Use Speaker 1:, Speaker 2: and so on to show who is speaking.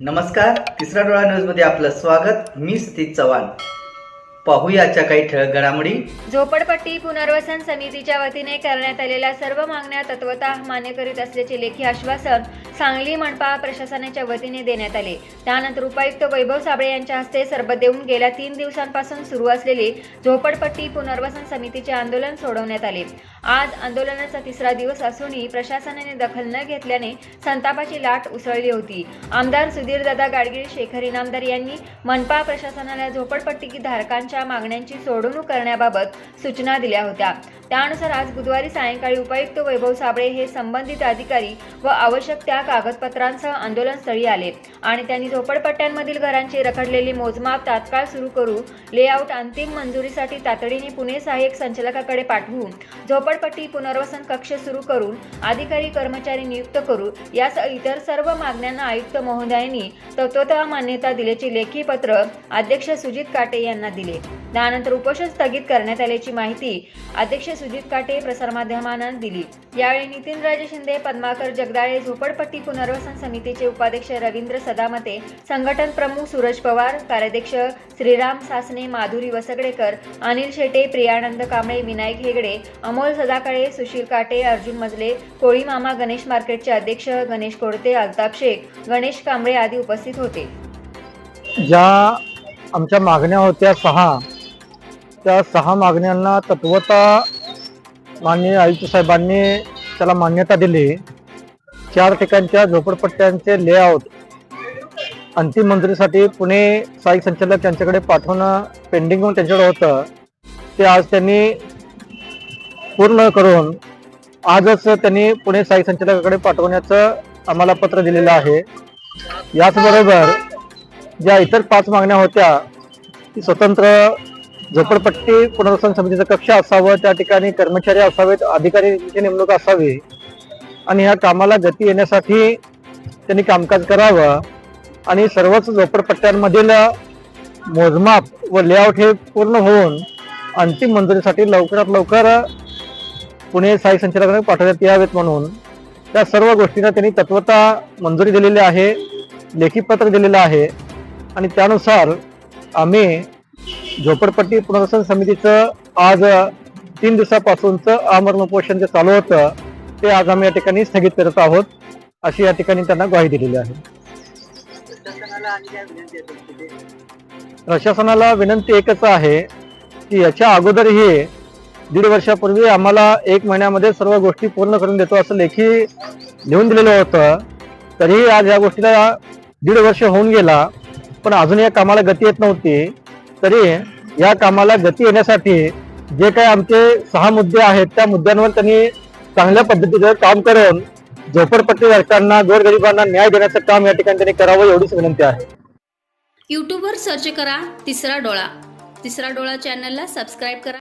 Speaker 1: नमस्कार तिसरा डोळा न्यूजमध्ये आपलं स्वागत. मी सतीश चव्हाण. पाहूयाच्या काही ठळक घडामोडी.
Speaker 2: झोपडपट्टी पुनर्वसन समितीच्या वतीने करण्यात आलेल्या सर्व मागण्या तत्वतः मान्य करीत असल्याचे लेखी आश्वासन सांगली मनपा प्रशासनाच्या वतीने देण्यात आले. त्यानंतर उपायुक्त वैभव साबळे यांच्या हस्ते सरबत देऊन गेल्या तीन दिवसांपासून सुरू असलेले झोपडपट्टी पुनर्वसन समितीचे आंदोलन सोडवण्यात आले. आज आंदोलनाचा तिसरा दिवस असूनही प्रशासनाने दखल न घेतल्याने संतापाची लाट उसळली होती. आमदार सुधीरदादा गाडगीळ शेखर इनामदार यांनी मनपा प्रशासनाला झोपडपट्टी धारकांच्या मागण्यांची सोडवणूक करण्याबाबत सूचना दिल्या होत्या. त्यानुसार आज बुधवारी सायंकाळी उपायुक्त वैभव साबळे हे संबंधित अधिकारी व आवश्यक त्या कागदपत्रांसह आंदोलनस्थळी आले आणि त्यांनी झोपडपट्ट्यांमधील घरांची रखडलेली मोजमाप तात्काळ सुरू करू लेआउट अंतिम मंजुरीसाठी तातडीने पुणे सहाय्यक संचालकाकडे पाठवू झोपडपट्टी पुनर्वसन कक्ष सुरू करून अधिकारी कर्मचारी नियुक्त करू यास इतर सर्व मागण्यांना आयुक्त महोदयांनी तत्वतः मान्यता दिल्याचे लेखी पत्र अध्यक्ष सुजित काटे यांना दिले. त्यानंतर उपोषण स्थगित करण्यात आल्याची माहिती अध्यक्ष सुजित काटे प्रसारमाध्यमांना दिली. यावेळी नितीन राजे शिंदे पद्माकर जगदाळे झोपडपट्टी पुनर्वसन समितीचे उपाध्यक्ष रवींद्र सदामते संघटन प्रमुख सूरज पवार कार्याध्यक्ष श्रीराम सासने माधुरी वसगडेकर अनिल शेटे प्रियानंद कांबळे विनायक हेगडे अमोल सदाकाळे सुशील काटे अर्जुन मजले कोळी मामा गणेश मार्केटचे अध्यक्ष गणेश कोडते अल्ताप शेख गणेश कांबळे आदी उपस्थित होते.
Speaker 3: ज्या आमच्या मागण्या होत्या सहा. त्या सहा मागण्यांना तत्वता माननीय आयुक्त साहेबांनी त्याला मान्यता दिली. चार ठिकाणच्या झोपडपट्ट्यांचे लेआउट अंतिम मंजुरीसाठी पुणे सहाय्यक संचालक यांच्याकडे पाठवणं पेंडिंग म्हणून त्यांच्याकडे होतं. ते आज त्यांनी पूर्ण करून आजच त्यांनी पुणे सहाय्यक संचालकाकडे पाठवण्याचं आम्हाला पत्र दिलेलं आहे. याचबरोबर ज्या इतर पाच मागण्या होत्या ती स्वतंत्र झोपडपट्टी पुनर्वसन समितीचं कक्ष असावं त्या ठिकाणी कर्मचारी असावेत अधिकारीची नेमणूक असावी आणि ह्या कामाला गती येण्यासाठी त्यांनी कामकाज करावं आणि सर्वच झोपडपट्ट्यांमधील मोजमाप व लेआउट हे पूर्ण होऊन अंतिम मंजुरीसाठी लवकरात लवकर पुणे साई संचालकांना पाठवण्यात यावेत म्हणून त्या सर्व गोष्टींना त्यांनी तत्वता मंजुरी दिलेली आहे लेखी पत्र दिलेलं आहे. आणि त्यानुसार आम्ही झोपडपट्टी पुनर्वसन समितीचं आज तीन दिवसापासूनचं आमरण उपोषण जे चालू होतं ते आज आम्ही या ठिकाणी स्थगित करत आहोत अशी या ठिकाणी त्यांना ग्वाही दिलेली आहे. प्रशासनाला विनंती एकच आहे की याच्या अगोदरही दीड वर्षापूर्वी आम्हाला एक महिन्यामध्ये सर्व गोष्टी पूर्ण करून देतो असं लेखी लिहून दिलेलं होतं तरीही आज या गोष्टीला दीड वर्ष होऊन गेला. पण अजून या कामाला गती येत नव्हती तरी या कामाला गती येण्यासाठी जे काही आमचे सहा मुद्दे आहेत त्या मुद्द्यांवर त्यांनी चांगल्या पद्धतीचं काम करून झोपडपट्टी धारकांना गोरगरिबांना न्याय देण्याचं काम या ठिकाणी त्यांनी करावं एवढीच विनंती आहे.
Speaker 4: युट्यूबवर सर्च करा तिसरा डोळा. तिसरा डोळा चॅनलला सबस्क्राईब करा.